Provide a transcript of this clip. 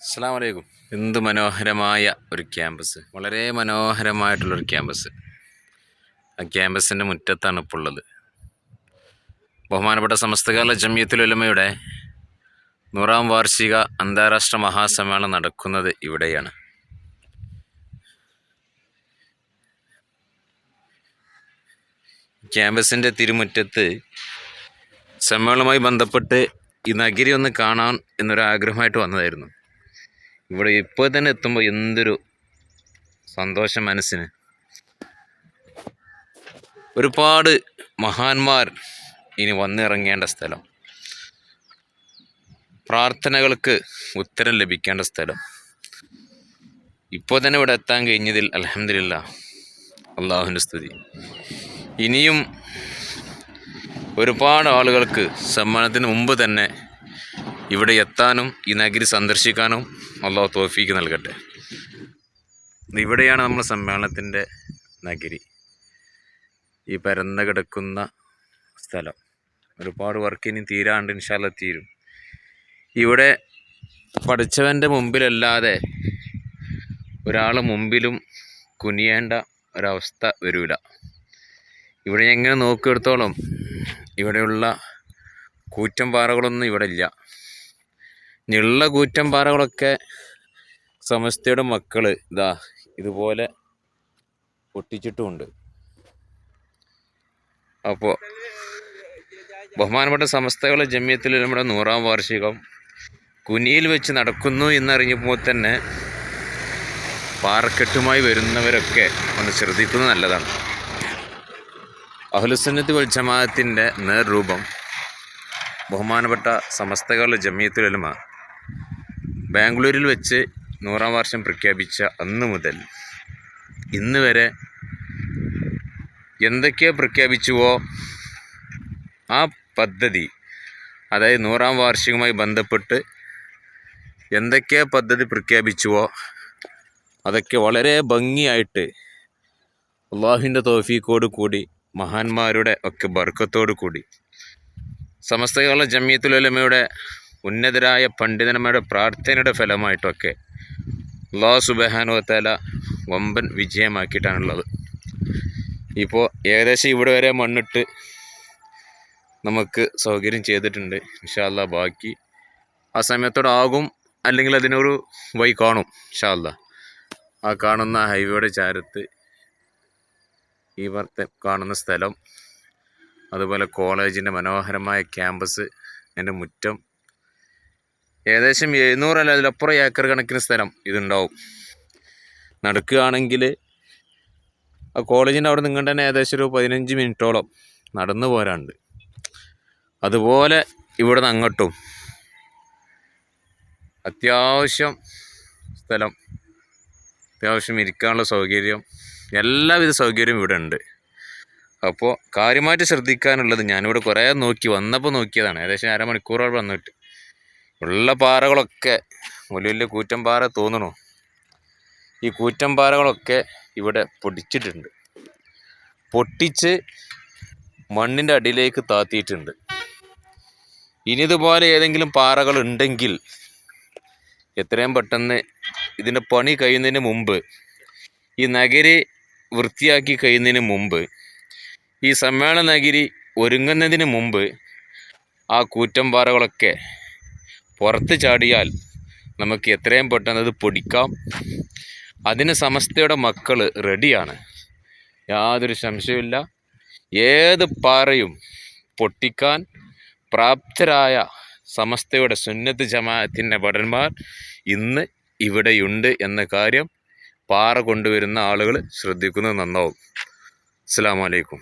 അസ്സാം വലൈക്കും എന്ത് മനോഹരമായ ഒരു ക്യാമ്പസ്. വളരെ മനോഹരമായിട്ടുള്ളൊരു ക്യാമ്പസ്. ആ ക്യാമ്പസിന്റെ മുറ്റത്താണ് ഇപ്പോൾ ഉള്ളത്. ബഹുമാനപ്പെട്ട സമസ്തകാല ജമിയത്തുലുലമയുടെ നൂറാം വാർഷിക അന്താരാഷ്ട്ര മഹാസമ്മേളനം നടക്കുന്നത് ഇവിടെയാണ്. ക്യാമ്പസിന്റെ തിരുമുറ്റത്ത് സമ്മേളനവുമായി ബന്ധപ്പെട്ട് ഈ നഗരി ഒന്ന് കാണാൻ എന്നൊരാഗ്രഹമായിട്ട് വന്നതായിരുന്നു. ഇവിടെ ഇപ്പോൾ തന്നെ എത്തുമ്പോൾ എന്തൊരു സന്തോഷം മനസ്സിന്. ഒരുപാട് മഹാന്മാർ ഇനി വന്നിറങ്ങേണ്ട സ്ഥലം. പ്രാർത്ഥനകൾക്ക് ഉത്തരം ലഭിക്കേണ്ട സ്ഥലം. ഇപ്പോൾ തന്നെ ഇവിടെ എത്താൻ കഴിഞ്ഞതിൽ അലഹമില്ല അള്ളാഹുവിന്റെ സ്തുതി. ഇനിയും ഒരുപാട് ആളുകൾക്ക് സമ്മാനത്തിന് മുമ്പ് തന്നെ ഇവിടെ എത്താനും ഈ നഗരി സന്ദർശിക്കാനും അള്ളാഹു തോഫീക്ക് നൽകട്ടെ. ഇവിടെയാണ് നമ്മുടെ സമ്മേളനത്തിന്റെ നഗരി. ഈ പരന്ന കിടക്കുന്ന സ്ഥലം. ഒരുപാട് വർക്ക് ഇനി തീരാണ്ട് ഇൻഷാല്ല തീരും. ഇവിടെ പഠിച്ചവന്റെ മുമ്പിലല്ലാതെ ഒരാൾ മുമ്പിലും കുനിയേണ്ട ഒരവസ്ഥ വരില്ല ഇവിടെ എങ്ങനെ നോക്കിയെടുത്തോളം? ഇവിടെയുള്ള കൂറ്റം പാറകളൊന്നും ഇവിടെ ഇല്ല. ഇനിയുള്ള കൂറ്റം പാറകളൊക്കെ സമസ്തയുടെ മക്കൾ ഇതാ ഇതുപോലെ പൊട്ടിച്ചിട്ടുമുണ്ട്. അപ്പോൾ ബഹുമാനപ്പെട്ട സമസ്തകളെ ജമ്യത്തിൽ നമ്മുടെ നൂറാം വാർഷികം കുനിയിൽ വെച്ച് നടക്കുന്നു എന്നറിഞ്ഞപ്പോൾ തന്നെ പാറക്കെട്ടുമായി വരുന്നവരൊക്കെ ഒന്ന് ശ്രദ്ധിക്കുന്നത് നല്ലതാണ്. അഹ്ലുസന്നത്ത് വൽ നേർരൂപം ബഹുമാനപ്പെട്ട സമസ്തകളുടെ ജമിയത്തുലമ ബാംഗ്ലൂരിൽ വെച്ച് നൂറാം വർഷം പ്രഖ്യാപിച്ച അന്ന് മുതൽ ഇന്ന് വരെ എന്തൊക്കെ പ്രഖ്യാപിച്ചുവോ ആ പദ്ധതി അതായത് നൂറാം വാർഷികവുമായി ബന്ധപ്പെട്ട് എന്തൊക്കെ പദ്ധതി പ്രഖ്യാപിച്ചുവോ അതൊക്കെ വളരെ ഭംഗിയായിട്ട് അള്ളാഹുവിന്റെ തോഫീക്കോട് കൂടി മഹാന്മാരുടെ ഒക്കെ ബർക്കത്തോടു കൂടി സമസ്തകളുടെ ജമിയത്തുലമയുടെ ഉന്നതരായ പണ്ഡിതന്മാരുടെ പ്രാർത്ഥനയുടെ ഫലമായിട്ടൊക്കെ അള്ളാഹു സുബഹാനുവത്തല വമ്പൻ വിജയമാക്കിയിട്ടാണുള്ളത്. ഇപ്പോൾ ഏകദേശം ഇവിടെ വരെ മണ്ണിട്ട് നമുക്ക് സൗകര്യം ചെയ്തിട്ടുണ്ട്. ഇൻഷാല്ല ബാക്കി ആ സമയത്തോടാകും അല്ലെങ്കിൽ അതിനൊരു വൈ കാണും ഇൻഷാല്ല ആ കാണുന്ന ഹൈവേയുടെ ചാരത്ത് ഈ കാണുന്ന സ്ഥലം അതുപോലെ കോളേജിന്റെ മനോഹരമായ ക്യാമ്പസ് എന്റെ മുറ്റം ഏകദേശം എഴുന്നൂറ് അല്ല അതിലപ്പുറം ഏക്കർ കണക്കിന് സ്ഥലം ഇതുണ്ടാവും. നടക്കുകയാണെങ്കിൽ ആ കോളേജിന്റെ അവിടെ നിങ്ങളുടെ തന്നെ ഏകദേശം ഒരു പതിനഞ്ച് മിനിറ്റോളം നടന്നു പോരാണ്ട്. അതുപോലെ ഇവിടെ നിന്ന് അങ്ങോട്ടും അത്യാവശ്യം സ്ഥലം അത്യാവശ്യം ഇരിക്കാനുള്ള സൗകര്യം എല്ലാവിധ സൗകര്യവും ഇവിടെ ഉണ്ട് അപ്പോൾ കാര്യമായിട്ട് ശ്രദ്ധിക്കാനുള്ളത് ഞാനിവിടെ കുറേ നോക്കി വന്നപ്പോൾ നോക്കിയതാണ്. ഏകദേശം അരമണിക്കൂറോളം വന്നിട്ട്. ഉള്ള പാറകളൊക്കെ വലിയ വലിയ കൂറ്റൻ പാറ തോന്നണു. ഈ കൂറ്റൻ പാറകളൊക്കെ ഇവിടെ പൊടിച്ചിട്ടുണ്ട്. പൊട്ടിച്ച് മണ്ണിന്റെ അടിയിലേക്ക് താത്തിയിട്ടുണ്ട്. ഇനി ഇതുപോലെ ഏതെങ്കിലും പാറകൾ ഉണ്ടെങ്കിൽ എത്രയും പെട്ടെന്ന് ഇതിന്റെ പണി കഴിയുന്നതിന് മുമ്പ് ഈ നഗരി വൃത്തിയാക്കി കഴിയുന്നതിന് മുമ്പ് ഈ സമ്മേളന നഗരി ഒരുങ്ങുന്നതിന് മുമ്പ് ആ കൂറ്റമ്പാറകളൊക്കെ പുറത്ത് ചാടിയാൽ നമുക്ക് എത്രയും പെട്ടെന്ന് അത് പൊടിക്കാം. അതിന് സമസ്തയുടെ മക്കൾ റെഡിയാണ്. യാതൊരു സംശയമില്ല ഏത് പാറയും പൊട്ടിക്കാൻ പ്രാപ്തരായ സമസ്തയുടെ സുന്നത്ത് ജമാഅത്തിന്റെ ഭടന്മാർ ഇന്ന് ഇവിടെയുണ്ട് എന്ന കാര്യം പാറ കൊണ്ടുവരുന്ന ആളുകൾ ശ്രദ്ധിക്കുന്നത് നന്നാവും. അസ്സാം വലൈക്കും